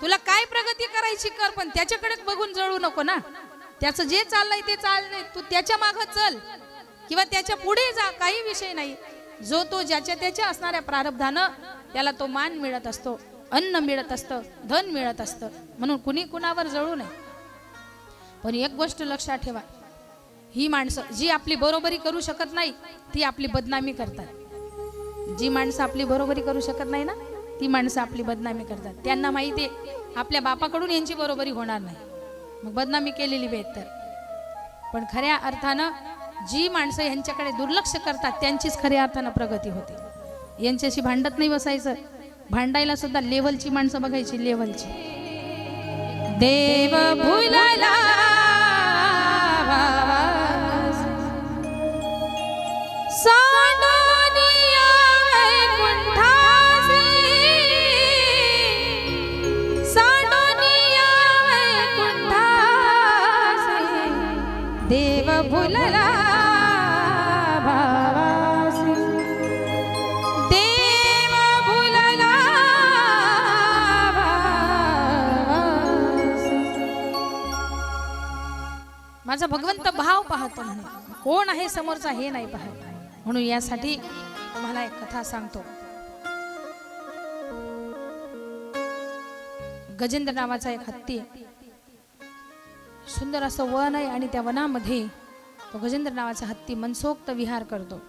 तुला काय प्रगती करायची कर पण त्याच्याकडे बघून जळू नको ना. त्याचं जे चाललंय ते चाललंय. तू त्याच्या मागं चल. किंवा त्याच्या पुढे जा काही विषय नाही. जो तो ज्याच्या त्याच्या असणाऱ्या प्रारब्धानं त्याला तो मान मिळत असतो अन्न मिळत असतं धन मिळत असतं. म्हणून कुणी कुणावर जळू नये. पण एक गोष्ट लक्षात ठेवा. ही माणसं जी आपली बरोबरी करू शकत नाही ती आपली बदनामी करतात. जी माणसं आपली बरोबरी करू शकत नाही ना ती माणसं आपली बदनामी करतात. त्यांना माहिती आहे आपल्या बापाकडून यांची बरोबरी होणार नाही. मग बदनामी केलेली बेहतर पण खऱ्या अर्थानं जी माणसं यांच्याकडे दुर्लक्ष करतात त्यांचीच खऱ्या अर्थानं प्रगती होते. यांच्याशी भांडत नाही बसायचं. भांडायला सुद्धा लेवलची माणसं बघायची लेवलची देव भुलाला माझा भगवंत भाव पाहतो म्हणे कोण आहे समोरचा हे नाही पाहत. म्हणून यासाठी तुम्हाला एक कथा सांगतो. गजेंद्र नावाचा एक हत्ती. सुंदर असं वन आहे आणि त्या वनामध्ये तो गजेंद्र नावाचा हत्ती मनसोक्त विहार करतो.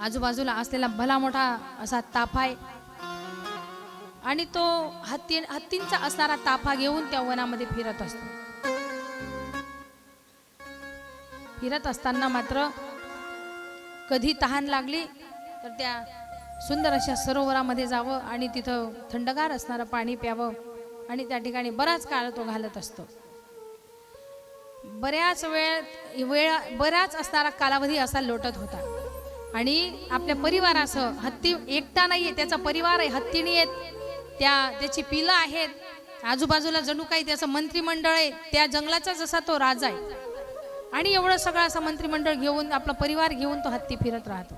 आजूबाजूला असलेला भला मोठा असा ताफा आहे. आणि तो हत्ती हत्तींचा असणारा ताफा घेऊन त्या वनामध्ये फिरत असतो. फिरत असताना मात्र कधी तहान लागली तर त्या सुंदर अशा सरोवरामध्ये जावं आणि तिथं थंडगार असणारं पाणी प्यावं आणि त्या ठिकाणी बराच काळ तो घालत असतो. बऱ्याच वेळ वेळ बराच असणारा कालावधी असा लोटत होता. आणि आपल्या परिवारासह हत्ती एकटा नाही आहे त्याचा परिवार आहे हत्तीणी आहेत त्या त्याची पिलं आहेत आजूबाजूला जणू काही त्याचं मंत्रिमंडळ आहे त्या जंगलाचा जसा तो राजा आहे. आणि एवढं सगळं असं मंत्रिमंडळ घेऊन आपला परिवार घेऊन तो हत्ती फिरत राहतो.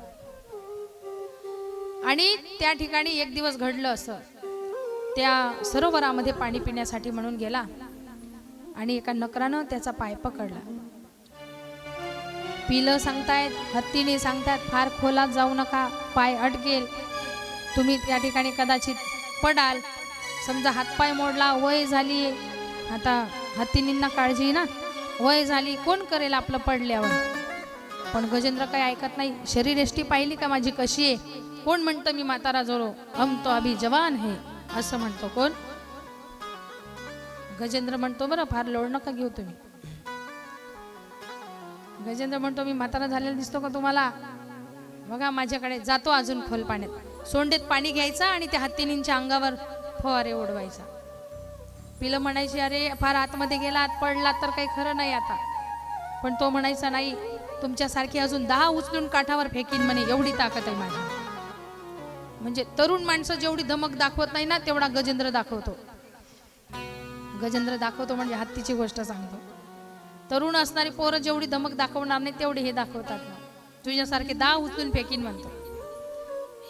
आणि त्या ठिकाणी एक दिवस घडलं असं. त्या सरोवरामध्ये पाणी पिण्यासाठी म्हणून गेला आणि एका नकरानं त्याचा पाय पकडला. पिलं सांगतायत हत्तीने सांगतायत फार खोलात जाऊ नका पाय अटकेल तुम्ही त्या ठिकाणी कदाचित पडाल. समजा हातपाय मोडला वय झाली. आता हत्तीनींना काळजी ना. वय झाली कोण करेल आपलं पडल्यावर? पण गजेंद्र काही ऐकत नाही. शरीर एष्टी पाहिली का माझी कशी आहे? कोण म्हणतं मी म्हातारा जोरो हम तो अभि जवान हे असं म्हणतो कोण? गजेंद्र म्हणतो बरं फार लोड नका घेऊ तुम्ही. गजेंद्र म्हणतो मी म्हातारा झालेला दिसतो का तुम्हाला? बघा माझ्याकडे जातो अजून खोल पाण्यात. सोंडेत पाणी घ्यायचं आणि त्या हत्तीनींच्या अंगावर फवारे उडवायचा पिलं म्हणायची अरे फार आतमध्ये गेला आत पडला तर काही खरं नाही आता. पण तो म्हणायचा नाही तुमच्यासारखी अजून दहा उचलून काठावर फेकीन म्हणे एवढी ताकद आहे माझी. म्हणजे तरुण माणसं जेवढी धमक दाखवत नाही ना तेवढा गजेंद्र दाखवतो. गजेंद्र दाखवतो म्हणजे हत्तीची गोष्ट सांगतो. तरुण असणारी पोरं जेवढी धमक दाखवणार नाही तेवढी हे दाखवतात ना. तुझ्यासारखे दहा उचलून फेकीन म्हणतो.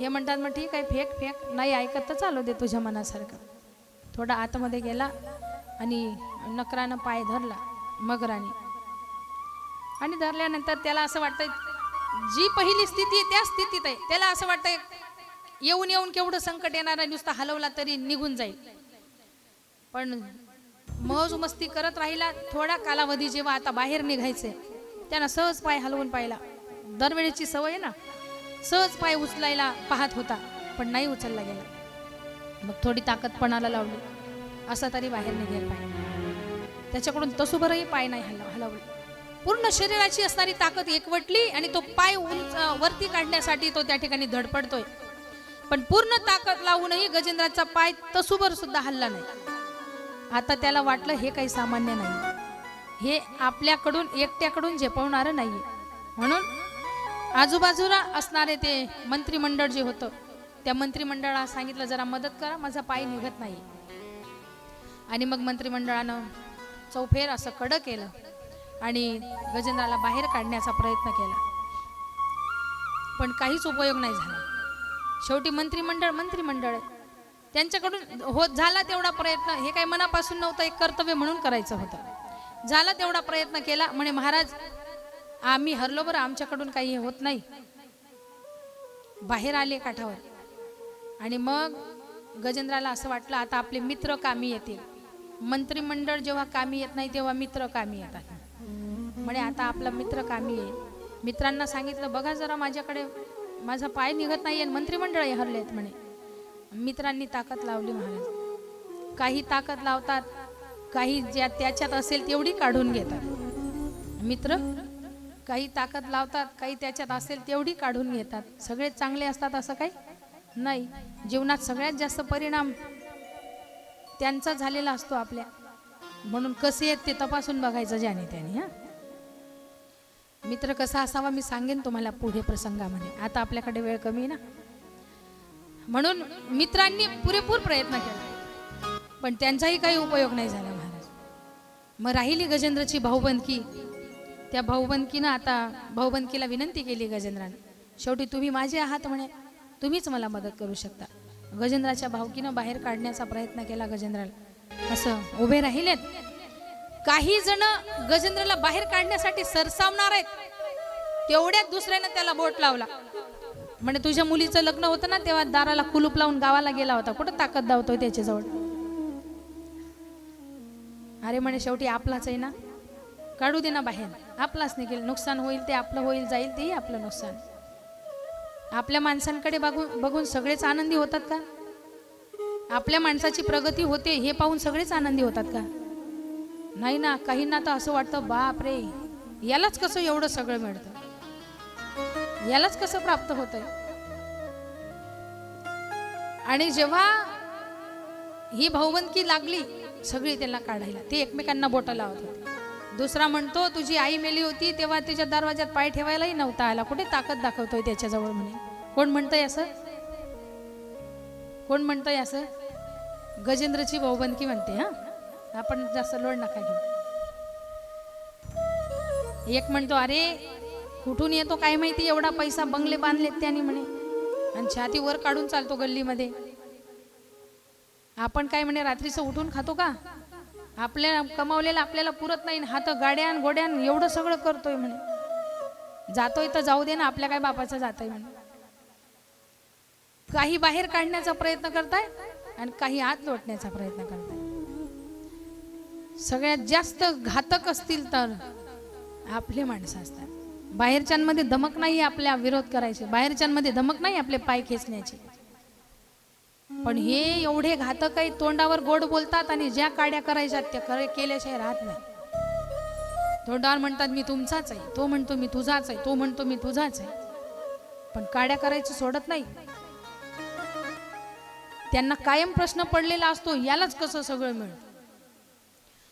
हे म्हणतात मग ठीक आहे फेक फेक नाही ऐकत तर चालू दे तुझ्या मनासारखं. थोडा आतमध्ये गेला आणि नकरानं पाय धरला मगराने. आणि धरल्यानंतर त्याला असं वाटतंय जी पहिली स्थिती आहे त्या स्थितीत आहे. त्याला असं वाटतंय येऊन येऊन केवढं संकट येणार नुसता हलवला तरी निघून जाईल. पण मौज मस्ती करत राहिला थोडा कालावधी जेव्हा आता बाहेर निघायचे त्यानं सहज पाय हलवून पाहिला. दरवेळेची सवय आहे ना सहज पाय उचलायला पाहत होता पण नाही उचलला गेला. मग थोडी ताकद पणाला लावली. असं तरी बाहेर निघेल पाय. त्याच्याकडून तसुभरही पाय नाही हलव हलवले. पूर्ण शरीराची असणारी ताकद एकवटली आणि तो पाय उंच वरती काढण्यासाठी तो त्या ठिकाणी धडपडतोय. पण पूर्ण ताकद लावूनही गजेंद्राचा पाय तसुभर सुद्धा हल्ला नाही. आता त्याला वाटलं हे काही सामान्य नाही. हे आपल्याकडून एकट्याकडून झेपवणारं नाही म्हणून आजूबाजूला असणारे ते मंत्रिमंडळ जे होतं त्या मंत्रिमंडळाला सांगितलं जरा मदत करा माझा पाय निघत नाही. आणि मग मंत्रिमंडळानं चौफेर असं कडं केलं आणि गजेंद्राला बाहेर काढण्याचा प्रयत्न केला. पण काहीच उपयोग नाही झाला. शेवटी मंत्रिमंडळ मंत्रिमंडळ. त्यांच्याकडून होत झाला तेवढा प्रयत्न. हे काही मनापासून नव्हतं एक कर्तव्य म्हणून करायचं होतं. झाला तेवढा प्रयत्न केला. म्हणे महाराज आम्ही हरलो बरं आमच्याकडून काही हे होत नाही. बाहेर आले काठावर. आणि मग गजेंद्राला असं वाटलं आता आपले मित्र कामी येतील. मंत्रिमंडळ जेव्हा कामी येत नाही तेव्हा मित्र कामी येतात म्हणे आता आपला मित्र कामी आहे मित्रांना सांगितलं बघा जरा माझ्याकडे माझा पाय निघत नाही आहे मंत्रिमंडळ आहेत म्हणे. मित्रांनी ताकद लावली महाराज. काही ताकद लावतात काही ज्या त्याच्यात असेल तेवढी काढून घेतात. मित्र काही ताकद लावतात काही त्याच्यात असेल तेवढी काढून घेतात. सगळे चांगले असतात असं काही नाही जीवनात सगळ्यात जास्त परिणाम त्यांचा झालेला असतो आपल्या. म्हणून कसे आहेत ते तपासून बघायचं ज्याने त्याने हा? मित्र कसा असावा मी सांगेन तुम्हाला पुढे प्रसंगामध्ये. आता आपल्याकडे वेळ कमी आहे ना? म्हणून मित्रांनी पुरेपूर प्रयत्न केला. पण त्यांचाही काही उपयोग नाही झाला महाराज. मग राहिली गजेंद्रची भाऊबंदकी. त्या भाऊबंदकीनं आता भाऊबंदकीला विनंती केली गजेंद्रानं. शेवटी तुम्ही माझे आहात म्हणे. तुम्हीच मला मदत करू शकता. गजेंद्राच्या भावकीनं बाहेर काढण्याचा प्रयत्न केला गजेंद्राला. असं उभे राहिलेत. काही जण गजेंद्रला बाहेर काढण्यासाठी सरसावणार आहेत. तेवढ्यात दुसऱ्यानं त्याला बोट लावला. म्हणजे तुझ्या मुलीचं लग्न होतं ना तेव्हा दाराला कुलूप लावून गावाला गेला होता. कुठं ताकद दावतोय त्याच्याजवळ? अरे म्हणे शेवटी आपलाच आहे ना. काढू दे ना बाहेर. आपलाच निघेल. नुकसान होईल ते आपलं होईल जाईल तेही आपलं नुकसान. आपल्या माणसांकडे बघून बघून सगळेच आनंदी होतात का? आपल्या माणसाची प्रगती होते हे पाहून सगळेच आनंदी होतात का? नाही ना काहींना तर असं वाटतं बाप रे यालाच कसं एवढं सगळं मिळतं? यालाच कसं प्राप्त होत आणि जेव्हा ही भाऊबंदकी लागली सगळी त्याला काढायला ते एकमेकांना बोटं लावत होते. दुसरा म्हणतो तुझी आई मेली होती तेव्हा तुझ्या दरवाज्यात पाय ठेवायलाही नव्हता आला. कुठे ताकद दाखवतोय त्याच्याजवळ म्हणे. कोण म्हणतंय असं? कोण म्हणतंय असं? गजेंद्रची भाऊबंदकी म्हणते हा? आपण जास्त लोड नका घेऊ. एक म्हणतो अरे कुठून येतो काय माहिती? एवढा पैसा बंगले बांधलेत त्याने म्हणे. आणि छाती वर काढून चालतो गल्लीमध्ये. आपण काय म्हणे रात्रीचं उठून खातो का? आपल्या कमावलेलं आपल्याला पुरत नाही हात गाड्यान गोड्यान एवढं सगळं करतोय म्हणे. जातोय तर जाऊ दे ना आपल्या काय बापाचं जातोय म्हणे. काही बाहेर काढण्याचा प्रयत्न करताय आणि काही आत लोटण्याचा प्रयत्न करताय. सगळ्यात जास्त घातक असतील तर आपले माणसं असतात. बाहेरच्यांमध्ये धमक नाही आपल्या विरोध करायचे. बाहेरच्यांमध्ये धमक नाही आपले पाय खेचण्याची. पण हे एवढे घातक आहे तोंडावर गोड बोलतात आणि ज्या काड्या करायच्या त्या करे केल्याशिवाय राहत नाही. तोंडावर म्हणतात मी तुमचाच आहे. तो म्हणतो मी तुझाच आहे. तो म्हणतो मी तुझाच आहे. पण काड्या करायची सोडत नाही. त्यांना कायम प्रश्न पडलेला असतो यालाच कसं सगळं मिळतं?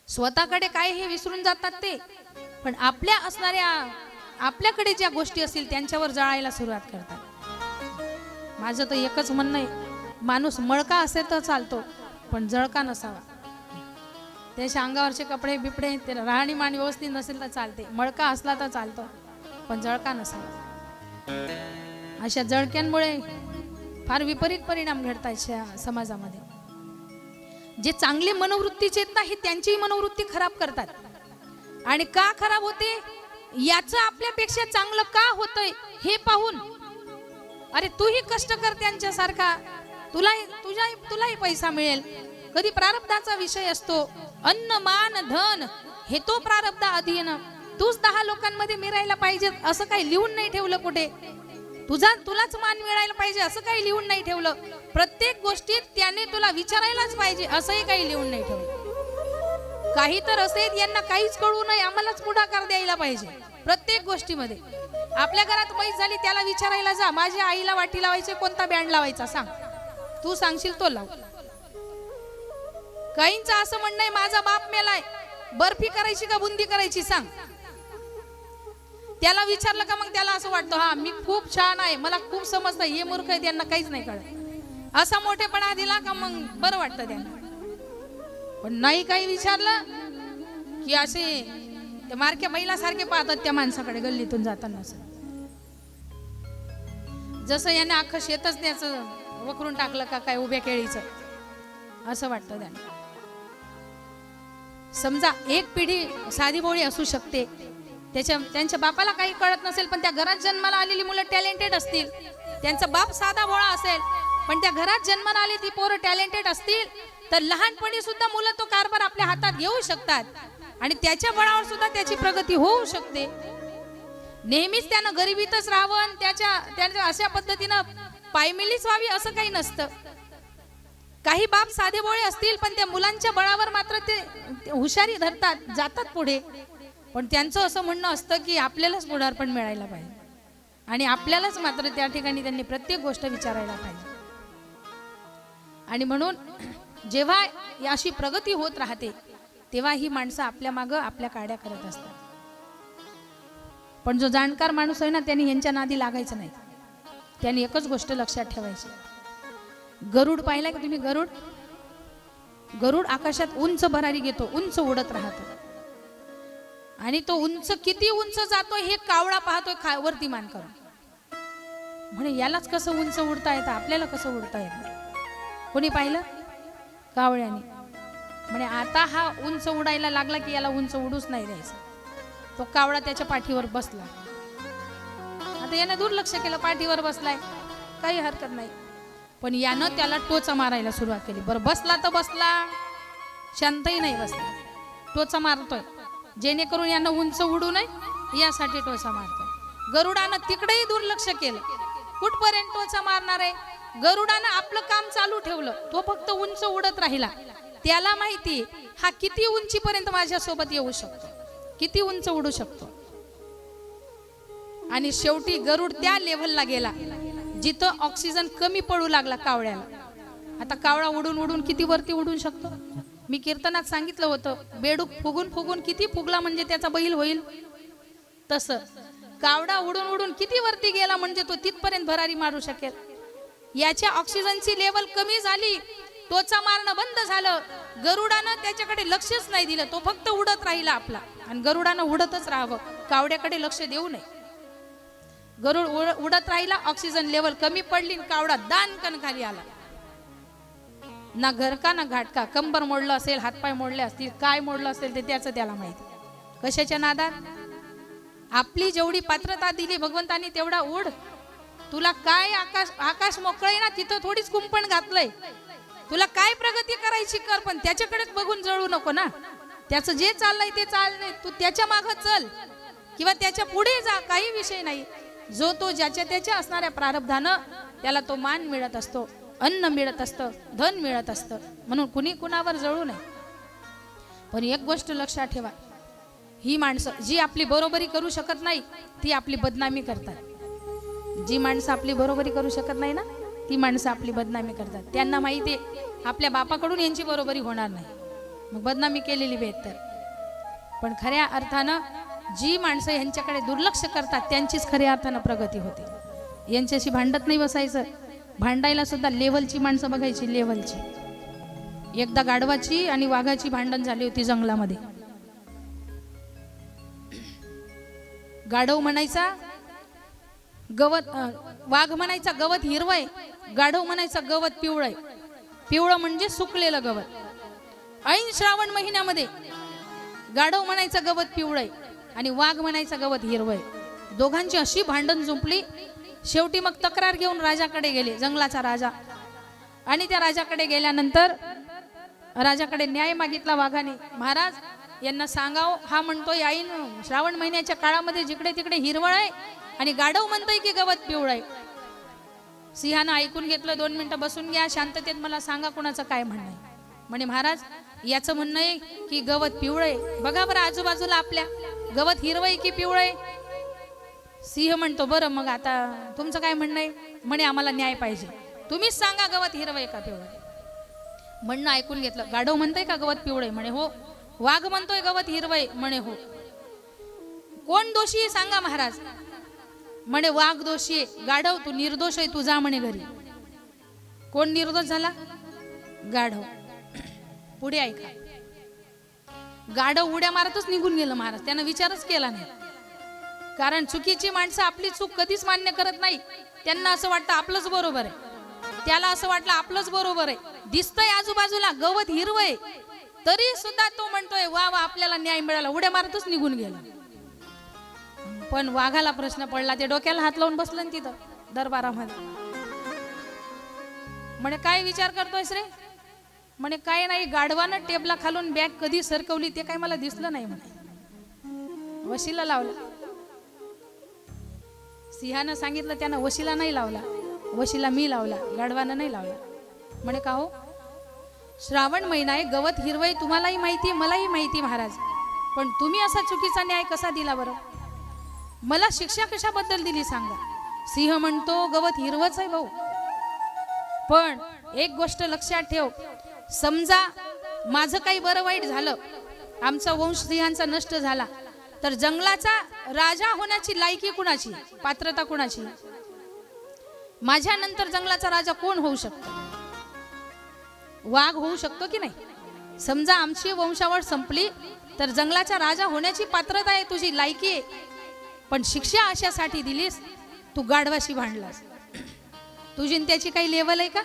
स्वतःकडे काय हे विसरून जातात ते पण आपल्या असणाऱ्या आपल्याकडे ज्या गोष्टी असतील त्यांच्यावर जाळायला सुरुवात करतात. माझं तर एकच म्हणणं आहे. माणूस मळका असेल तर चालतो पण जळका नसावा. त्याच्या अंगावरचे कपडे बिपडे ते राहणीमान व्यवस्थित नसेल तर चालते. मळका असला तर चालतो पण जळका नसावा. अशा जळक्यांमुळे फार विपरीत परिणाम घडतात समाजामध्ये. जे चांगले मनोवृत्तीचे आहेत ना हे त्यांचीही मनोवृत्ती खराब करतात. आणि का खराब होते? याचं आपल्यापेक्षा चांगलं का होतंय हे पाहून. अरे तूही कष्ट कर त्यांच्यासारखा. तुलाही तुझ्याही तुलाही पैसा मिळेल. कधी प्रारब्धाचा विषय असतो. अन्न मान धन हे तो प्रारब्ध अधीन. तूच दहा लोकांमध्ये मिरायला पाहिजे असं काही लिहून नाही ठेवलं कुठे? तुझा तुलाच मान मिळायला पाहिजे असं काही लिहून नाही ठेवलं. प्रत्येक गोष्टीत त्याने तुला विचारायलाच पाहिजे असंही काही लिहून नाही ठेवलं. काही तर असे यांना काहीच कळू नये आम्हालाच पुढाकार द्यायला पाहिजे प्रत्येक गोष्टीमध्ये. आपल्या घरात मैस झाली त्याला विचारायला जा. माझ्या आईला वाटी लावायचे कोणता बँड लावायचा सांग. तू सांगशील तो लाव. काहींचं असं म्हणणं आहे माझा बाप मेलाय. बर्फी करायची का बुंदी करायची सांग. त्याला विचारलं का मग त्याला असं वाटतं हा मी खूप छान आहे मला खूप समजतं हे मूर्ख आहे त्यांना काहीच नाही कळत. असा मोठेपणा दिला का मग बरं वाटतं त्यांना. पण नाही काही विचारलं की असे ते मारक्या बैलासारखे पाहतात त्या माणसाकडे गल्लीतून जाताना असं. जसं याने अख्खं शेतच त्याचं वकरून टाकलं का काय उभ्या केळीचं? असं वाटतं त्यांना. समजा एक पिढी साधी बोळी असू शकते. त्याच्या त्यांच्या बापाला काही कळत नसेल पण त्या घरात जन्माला आलेली मुलं टॅलेंटेड असतील. त्यांचा बाप साधा भोळा असेल पण त्या घरात जन्माला आली ती पोरं टॅलेंटेड असतील तर लहानपणी सुद्धा मुलं तो कारभार आपल्या हातात घेऊ शकतात. आणि त्याच्या बळावर सुद्धा त्याची प्रगती होऊ शकते. नेहमीच त्यानं गरिबीतच राहावं आणि त्याच्या त्याच्या अशा पद्धतीनं पायमिलीच व्हावी असं काही नसतं. काही बाप साधे बोळे असतील पण त्या मुलांच्या बळावर मात्र ते हुशारी धरतात जातात पुढे. पण त्यांचं असं म्हणणं असतं की आपल्यालाच पुढारपण मिळायला पाहिजे. आणि आपल्यालाच मात्र त्या ठिकाणी त्यांनी प्रत्येक गोष्ट विचारायला पाहिजे. आणि म्हणून जेव्हा अशी प्रगती होत राहते तेव्हा ही माणसं आपल्या मागं आपल्या काड्या करत असतात. पण जो जाणकार माणूस आहे ना त्यांनी यांच्या नादी लागायचं नाही. त्याने एकच गोष्ट लक्षात ठेवायची. गरुड पाहिला की तुम्ही गरुड? गरुड आकाशात उंच भरारी घेतो उंच उडत राहतो. आणि तो उंच किती उंच जातोय हे कावळा पाहतोय खा वरती मान करून. म्हणे यालाच कसं उंच उडता येतं? आपल्याला कसं उडता येतं? कोणी पाहिलं? कावळ्याने. म्हणे आता हा उंच उडायला लागला की याला उंच उडूच नाही द्यायचं. तो कावळा त्याच्या पाठीवर बसला. आता यानं दुर्लक्ष केलं पाठीवर बसलाय. काही हरकत नाही. पण यानं त्याला टोचा मारायला सुरुवात केली. बरं बसला तर बसला. शांतही नाही बसला. टोचा मारतोय. जेणेकरून यानं उंच उडू नये यासाठी टोचा मारतोय. गरुडानं तिकडेही दुर्लक्ष केलं. कुठपर्यंत टोचा मारणार आहे? गरुडानं आपलं काम चालू ठेवलं. तो फक्त उंच उडत राहिला. त्याला माहिती हा किती उंचीपर्यंत माझ्यासोबत येऊ शकतो? किती उंच उडू शकतो? आणि शेवटी गरुड त्या लेव्हलला गेला जिथं ऑक्सिजन कमी पडू लागला कावळ्याला. आता कावळा उडून उडून किती वरती उडू शकतो? मी कीर्तनात सांगितलं होतं बेडूक फुगून फुगून किती फुगला म्हणजे त्याचा बैल होईल? तसं. कावडा उडून उडून किती वरती गेला म्हणजे तो तिथपर्यंत भरारी मारू शकेल? याच्या ऑक्सिजनची लेवल कमी झाली टोचा मारणं बंद झालं. गरुडानं त्याच्याकडे लक्षच नाही दिलं तो फक्त उडत राहिला आपला. आणि गरुडानं उडतच राहावं. कावड्याकडे लक्ष देऊ नये. गरुड उड- उडत राहिला ऑक्सिजन लेवल कमी पडली आणि कावडा दानकन खाली आला. ना घरका ना घाटका कंबर मोडलं असेल हातपाय मोडले असतील काय मोडलं असेल ते त्याचं त्याला माहिती. कशाच्या नादात? आपली जेवढी पात्रता दिली भगवंतानी तेवढा उड. तुला काय आकाश आकाश मोकळे ना तिथं थोडीच कुंपण घातलंय. तुला काय प्रगती करायची कर पण त्याच्याकडेच बघून जळू नको ना. त्याचं जे चाललंय ते चाललंय. तू त्याच्या मागं चल. किंवा त्याच्या पुढे जा काही विषय नाही. जो तो ज्याच्या त्याच्या असणाऱ्या प्रारब्धानं त्याला तो मान मिळत असतो अन्न मिळत असतं धन मिळत असतं म्हणून कुणी कुणावर जळू नये. पण एक गोष्ट लक्षात ठेवा ही माणसं जी आपली बरोबरी करू शकत नाही ती आपली बदनामी करतात. जी माणसं आपली बरोबरी करू शकत नाही ना ती माणसं आपली बदनामी करतात. त्यांना माहिती आहे आपल्या बापाकडून यांची बरोबरी होणार नाही. मग बदनामी केलेली बेहतर पण खऱ्या अर्थानं जी माणसं यांच्याकडे दुर्लक्ष करतात त्यांचीच खऱ्या अर्थानं प्रगती होते. यांच्याशी भांडत नाही बसायचं. भांडायला सुद्धा लेवलची माणसं बघायची लेवलची एकदा गाढवाची आणि वाघाची भांडण झाली होती जंगलामध्ये. गाढव म्हणायचा गवत वाघ म्हणायचा गवत हिरवय. गाढव म्हणायचा गवत पिवळय. पिवळं म्हणजे सुकलेलं गवत. ऐन श्रावण महिन्यामध्ये गाढव म्हणायचा गवत पिवळय. आणि वाघ म्हणायचा गवत हिरवय दोघांची अशी भांडण जुंपली. शेवटी मग तक्रार घेऊन राजाकडे गेले जंगलाचा राजा. आणि त्या राजाकडे गेल्यानंतर राजाकडे न्याय मागितला वाघाने. महाराज यांना सांगाव हा म्हणतोय आईन श्रावण महिन्याच्या काळामध्ये जिकडे तिकडे हिरवळ आहे आणि गाढव म्हणतोय की गवत पिवळ आहे. सिंहानं ऐकून घेतलं दोन मिनिटं बसून घ्या शांततेत मला सांगा कुणाचं काय म्हणणं आहे. म्हणे महाराज याचं म्हणणं आहे की गवत पिवळं आहे. बघा बरं आजूबाजूला आपल्या. गवत हिरवं आहे की पिवळं आहे सिंह म्हणतो बरं मग आता तुमचं काय म्हणणं आहे? म्हणे आम्हाला न्याय पाहिजे. तुम्हीच सांगा गवत हिरवं आहे का पिवळय? म्हणणं ऐकून घेतलं. गाढव म्हणतंय का गवत पिवळं आहे म्हणे हो. वाघ म्हणतोय गवत हिरवय. म्हणे हो. कोण दोषी आहे सांगा महाराज? म्हणे वाघ दोषी आहे. गाढव तू निर्दोष आहे तू जा म्हणे घरी. कोण निर्दोष झाला? गाढव. पुढे ऐका. गाडं उड्या मारतच निघून गेलं महाराज. त्यानं विचारच केला नाही. कारण चुकीची माणसं आपली चूक कधीच मान्य करत नाही. त्यांना असं वाटतं आपलंच बरोबर आहे. त्याला असं वाटलं आपलंच बरोबर आहे. दिसतंय आजूबाजूला गवत हिरवय. तरी सुद्धा तो म्हणतोय वा वा आपल्याला न्याय मिळाला. उड्या मारतच निघून गेला. पण वाघाला प्रश्न पडला ते डोक्याला हात लावून बसलं ना तिथं दरबारामध्ये. म्हणे काय विचार करतोयस रे? म्हणे काय नाही गाढवानं टेबला खालून बॅग कधी सरकवली ते काय मला दिसलं नाही म्हणे. वशीला लावलं. सिंहानं सांगितलं त्यानं वशीला नाही लावला वशीला मी लावला गाढवानं नाही लावला. म्हणे का हो? श्रावण महिना आहे गवत हिरवय तुम्हालाही माहिती मलाही माहिती महाराज. पण तुम्ही असा चुकीचा न्याय कसा दिला बरं? मला शिक्षा कशाबद्दल दिली सांगा? सिंह म्हणतो गवत हिरवच आहे भाऊ. पण एक गोष्ट लक्षात ठेव समजा माझं काही बरं वाईट झालं आमचा वंश नष्ट झाला तर जंगलाचा राजा होण्याची लायकी कुणाची? पात्रता कुणाची? माझ्यानंतर जंगलाचा राजा कोण होऊ शकतो? वाघ होऊ शकतो की नाही? समजा आमची वंशावळ संपली तर जंगलाचा राजा होण्याची पात्रता आहे तुझी लायकी आहे. पण शिक्षा अशासाठी दिलीस तू गाढवाशी भांडलास. तुझी न त्याची काही लेवल आहे का?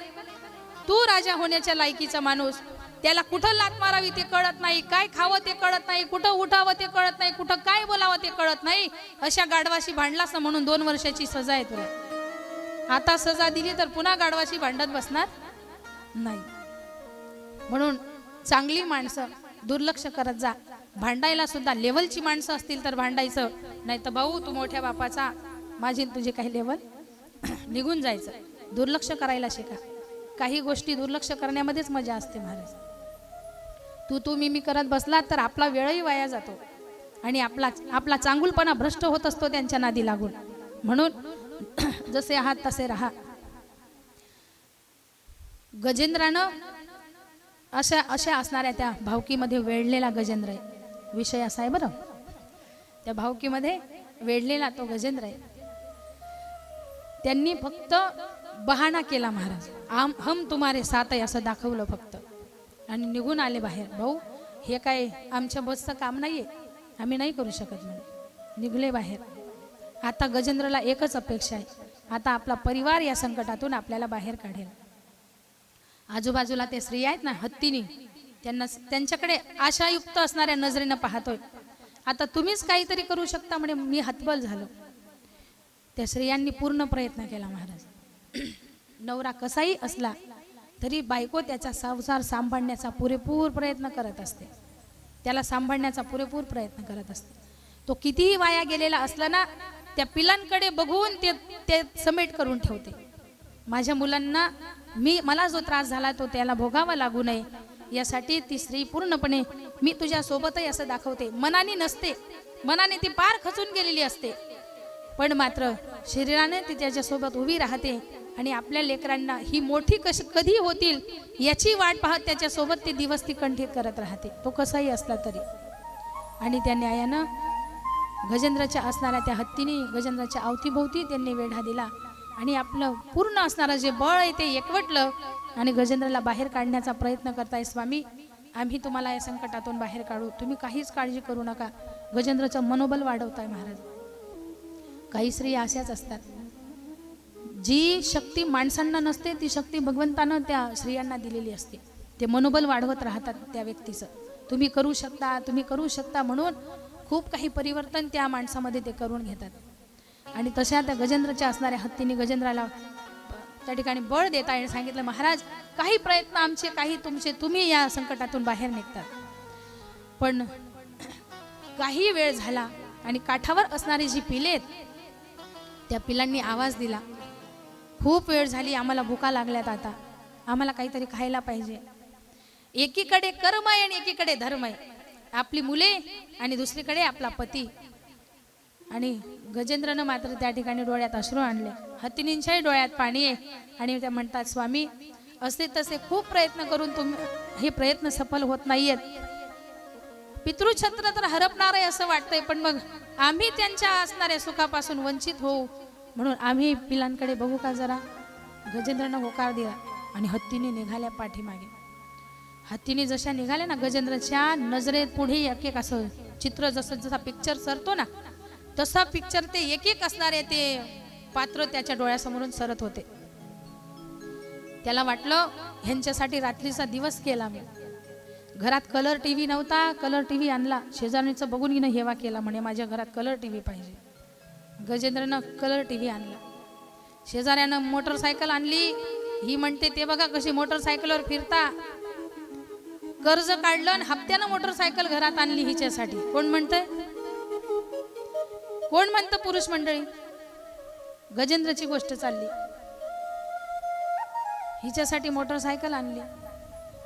तू राजा होण्याच्या लायकीचा माणूस. त्याला कुठं लात मारावी ते कळत नाही. काय खावं ते कळत नाही. कुठं उठावं ते कळत नाही. कुठं काय बोलावं ते कळत नाही. अशा गाढवाशी भांडलास ना म्हणून दोन वर्षाची सजा आहे तुला. आता सजा दिली तर पुन्हा गाढवाशी भांडत बसणार? नाही. म्हणून चांगली माणसं दुर्लक्ष करत जा. भांडायला सुद्धा लेवलची माणसं असतील तर भांडायचं. नाही तर भाऊ तू मोठ्या बापाचा माझी तुझे तुझी काही लेवल निघून जायचं. दुर्लक्ष करायला शिका. काही गोष्टी दुर्लक्ष करण्यामध्येच मजा असते महाराज. तू तू मी मी करत बसला तर आपला वेळही वाया जातो. आणि आपला आपला चांगुलपणा भ्रष्ट होत असतो त्यांच्या नादी लागून. म्हणून जसे आहात तसे राहा. गजेंद्रानं अशा अशा असणाऱ्या त्या भावकीमध्ये वेढलेला गजेंद्र आहे. विषय असा आहे बरं. त्या भावकीमध्ये वेढलेला तो गजेंद्र आहे. त्यांनी फक्त बहाणा केला महाराज. आम हम तुम्हारे साथ आहे असं दाखवलं फक्त. आणि निघून आले बाहेर. भाऊ हे काय आमच्या बसचं काम नाही आहे आम्ही नाही करू शकत म्हणे. निघले बाहेर. आता गजेंद्रला एकच अपेक्षा आहे. आता आपला परिवार या संकटातून आपल्याला बाहेर काढेल. आजूबाजूला ते स्त्री आहेत ना हत्तीनी त्यांना त्यांच्याकडे आशायुक्त असणाऱ्या नजरेनं पाहतोय. आता तुम्हीच काहीतरी करू शकता म्हणे. मी हतबल झालो. त्या स्त्रियांनी पूर्ण प्रयत्न केला महाराज. नवरा कसाही असला तरी बायको त्याचा संसार सांभाळण्याचा पुरेपूर प्रयत्न करत असते. त्याला सांभाळण्याचा पुरेपूर प्रयत्न करत असते. तो कितीही वाया गेलेला असला ना त्या पिलांकडे बघून ते ते समेट करून ठेवते. माझ्या मुलांना मी मला जो त्रास झाला तो त्याला भोगावा लागू नये. यासाठी ती स्त्री पूर्णपणे मी तुझ्या सोबतही असं दाखवते. मनाने नसते. मनाने ती पार खचून गेलेली असते. पण मात्र शरीराने ती त्याच्यासोबत उभी राहते. आणि आपल्या लेकरांना ही मोठी कश कधी होतील याची वाट पाहत त्याच्यासोबत ते दिवस ती कंठित करत राहते. तो कसाही असला तरी. आणि त्या न्यायानं गजेंद्राच्या असणाऱ्या त्या हत्तीने गजेंद्राच्या अवतीभोवती त्यांनी वेढा दिला. आणि आपलं पूर्ण असणारं जे बळ आहे ते एकवटलं आणि गजेंद्रला बाहेर काढण्याचा प्रयत्न करताय स्वामी. आम्ही तुम्हाला या संकटातून बाहेर काढू. तुम्ही काहीच काळजी करू नका. गजेंद्रचं मनोबल वाढवताय महाराज. काही स्त्रिया अशाच असतात. जी शक्ती माणसांना नसते ती शक्ती भगवंतानं त्या स्त्रियांना दिलेली असते. ते मनोबल वाढवत राहतात त्या व्यक्तीचं. तुम्ही करू शकता तुम्ही करू शकता म्हणून खूप काही परिवर्तन त्या माणसामध्ये ते करून घेतात. आणि तशा त्या गजेंद्रच्या असणाऱ्या हत्तीने गजेंद्राला त्या ठिकाणी बळ देता आणि सांगितलं महाराज काही प्रयत्न आमचे काही तुमचे तुम्ही या संकटातून बाहेर निघतात. पण काही वेळ झाला आणि काठावर असणारी जी पिले आहेत त्या पिलांनी आवाज दिला खूप वेळ झाली आम्हाला भुका लागल्यात आता. आम्हाला काहीतरी खायला पाहिजे. एकीकडे कर्म आहे आणि एकीकडे धर्म आहे आपली मुले आणि दुसरीकडे आपला पती. आणि गजेंद्रनं मात्र त्या ठिकाणी डोळ्यात अश्रू आणले. हत्तीनींच्याही डोळ्यात पाणी आहे. आणि त्या म्हणतात स्वामी असे तसे खूप प्रयत्न करून तुम हे प्रयत्न सफल होत नाहीयेत. पितृछत्र तर हरपणार आहे असं वाटतंय पण मग आम्ही त्यांच्या असणाऱ्या सुखापासून वंचित होऊ. म्हणून आम्ही पिलांकडे बघू का जरा? गजेंद्रनं होकार दिला आणि हत्तीने निघाल्या पाठीमागे. हत्तीने जशा निघाल्या ना गजेंद्रच्या नजरेत पुढे एक एक असं चित्र जसं जसा पिक्चर सरतो ना तसा पिक्चर ते एक एक असणारे ते पात्र त्याच्या डोळ्यासमोरून सरत होते. त्याला वाटलं ह्यांच्यासाठी रात्रीचा दिवस केला मी. घरात कलर टी व्ही नव्हता कलर टी व्ही आणला. शेजारणीचं बघून घेणं हेवा केला म्हणे माझ्या घरात कलर टी व्ही पाहिजे. गजेंद्रनं कलर टी व्ही आणला. शेजाऱ्यानं मोटरसायकल आणली. ही म्हणते ते बघा कशी मोटरसायकलवर फिरता. कर्ज काढलं आणि हप्त्यानं मोटरसायकल घरात आणली हिच्यासाठी. कोण म्हणतंय कोण म्हणतं पुरुष मंडळी? गजेंद्रची गोष्ट चालली. हिच्यासाठी मोटरसायकल आणली.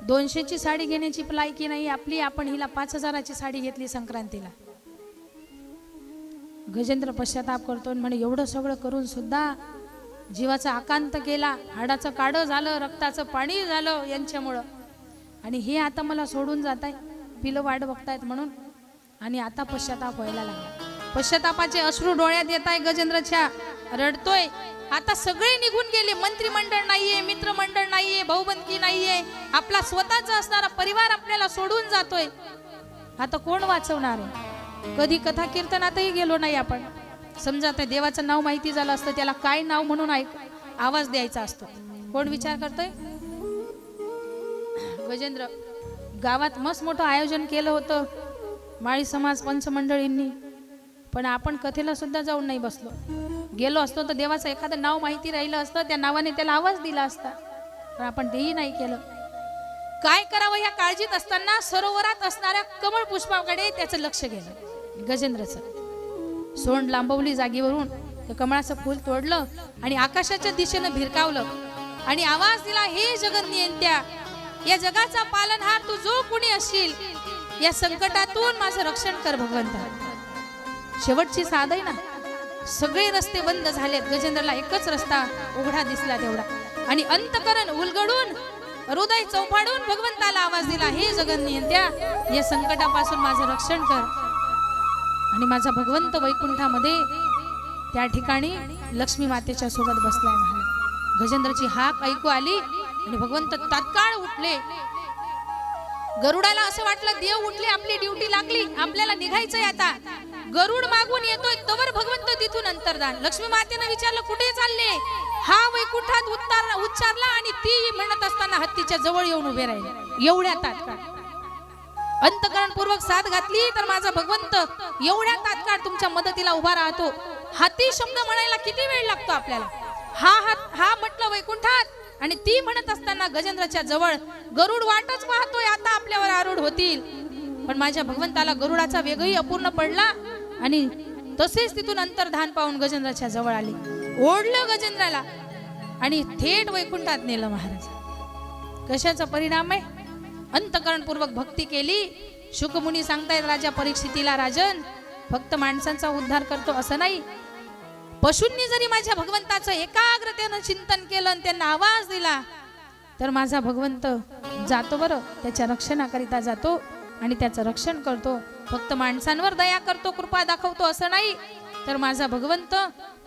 दोनशेची साडी घेण्याची प्लायकी नाही आपली? आपण हिला पाच हजाराची साडी घेतली संक्रांतीला. गजेंद्र पश्चाताप करतो आणि म्हणे एवढं सगळं करून सुद्धा जीवाचा आकांत केला हाडाचं काडं झालं रक्ताचं पाणी झालं यांच्यामुळं. आणि हे आता मला सोडून जात आहे पिलं वाट बघतायत म्हणून. आणि आता पश्चाताप व्हायला लागला. पश्चातापाचे अश्रू डोळ्यात येत आहे गजेंद्रच्या रडतोय. आता सगळे निघून गेले मंत्रिमंडळ नाहीये मित्रमंडळ नाहीये भाऊबंदकी नाहीये. आपला स्वतःचा असणारा परिवार आपल्याला सोडून जातोय. आता कोण वाचवणार आहे? कधी कथा कीर्तनातही गेलो नाही आपण. समजा आता देवाचं नाव माहिती झालं असतं त्याला काय नाव म्हणून ऐक आवाज द्यायचा असतो. कोण विचार करतोय? गजेंद्र गावात मस्त मोठं आयोजन केलं होतं माळी समाज पंचमंडळींनी. पण आपण कथेला सुद्धा जाऊन नाही बसलो. गेलो असतो तर देवाचं एखादं नाव माहिती राहिलं असतं त्या नावाने त्याला आवाज दिला असता. पण आपण तेही नाही केलं. काय करावं या काळजीत असताना सरोवरात असणाऱ्या कमळ पुष्पाकडे त्याचं लक्ष गेलं. गजेंद्रचं सोंड लांबवली जागेवरून त्या कमळाचं फूल तोडलं आणि आकाशाच्या दिशेनं भिरकावलं. आणि आवाज दिला हे जगन्नियंत्या या जगाचा पालनहार तू जो कुणी असशील या संकटातून माझं रक्षण कर भगवंत. शेवटची साध आहे ना सगळे रस्ते बंद झालेत. गजेंद्रला एकच रस्ता उघडा दिसला तेवढा. आणि अंतकरण उलगडून हृदय चौफाडून भगवंताला आवाज दिला हे जगन्नियंत्या या संकटापासून माझं रक्षण कर. आणि माझा भगवंत वैकुंठामध्ये त्या ठिकाणी लक्ष्मी मातेच्या सोबत बसलाय महाराज गजेंद्रची हाक ऐकू आली आणि भगवंत तात्काळ उठले. गरुडाला असं वाटलं देव उठले आपली ड्युटी लागली आपल्याला निघायचंय आता. गरुड मागून येतोय तवर भगवंत तिथून अंतरदान लक्ष्मी मातेनं विचारलं कुठे चालले? हा वैकुंठात उच्चार उच्चारला आणि ती म्हणत असताना हत्तीच्या जवळ येऊन उभे राहिले. एवढ्या तात्काळ. अंतकरणपूर्वक साथ घातली तर माझा भगवंत एवढ्या तात्काळ तुमच्या मदतीला उभा राहतो. हाती शब्द म्हणायला किती वेळ लागतो आपल्याला? हा हात हा म्हटलं वैकुंठात. आणि ती म्हणत असताना गजेंद्रच्या जवळ गरुड वाटच पाहतोय आता आपल्यावर आरूढ होतील. पण माझ्या भगवंताला गरुडाचा वेगही अपूर्ण पडला आणि तसेच तिथून अंतर्धान पाहून गजेंद्राच्या जवळ आली. ओढलं गजेंद्राला आणि थेट वैकुंठात नेलं महाराज. कशाचा परिणाम आहे? अंतकरणपूर्वक भक्ती केली. शुकमुनी सांगतायत राजा परीक्षितीला राजन फक्त माणसांचा उद्धार करतो असं नाही. पशूंनी जरी माझ्या भगवंताचं एकाग्रतेनं चिंतन केलं आणि त्यांना आवाज दिला तर माझा भगवंत जातो बरं. त्याच्या रक्षणाकरिता जातो आणि त्याचं रक्षण करतो. फक्त माणसांवर दया करतो कृपा दाखवतो असं नाही तर माझा भगवंत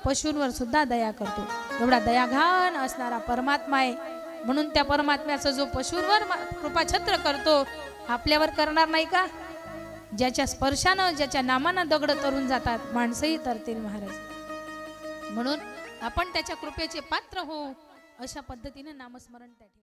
पशूंवर सुद्धा दया करतो. एवढा दयाघान असणारा परमात्मा आहे. म्हणून त्या परमात्म्याचा जो पशूंवर कृपाछत्र करतो आपल्यावर करणार नाही का? ज्याच्या स्पर्शानं ज्याच्या नामानं दगड तरून जातात माणसंही तरतील महाराज. म्हणून आपण त्याच्या कृपेचे पात्र होऊ अशा पद्धतीने नामस्मरण त्या